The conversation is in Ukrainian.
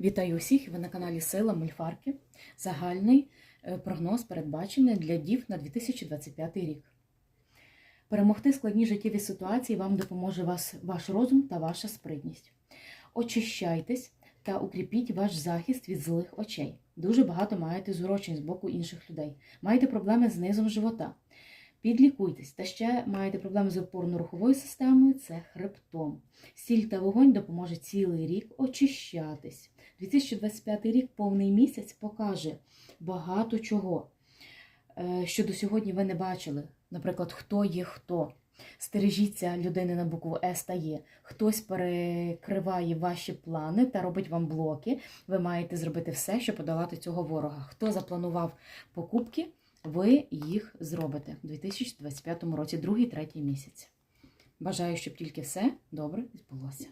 Вітаю усіх! Ви на каналі Сила Мульфарки. Загальний е, прогноз передбачений для дів на 2025 рік. Перемогти складні життєві ситуації вам допоможе вас, ваш розум та ваша спритність. Очищайтесь та укріпіть ваш захист від злих очей. Дуже багато маєте зурочень з боку інших людей. Маєте проблеми з низом живота. Підлікуйтесь та ще маєте проблеми з опорно-руховою системою, це хребтом. Сіль та вогонь допоможе цілий рік очищатись. 2025 рік, повний місяць, покаже багато чого, е, що до сьогодні ви не бачили. Наприклад, хто є хто. Стережіться людини на букву С та Є. Хтось перекриває ваші плани та робить вам блоки. Ви маєте зробити все, щоб подолати цього ворога. Хто запланував покупки, ви їх зробите у 2025 році, другий, третій місяць. Бажаю, щоб тільки все добре відбулося.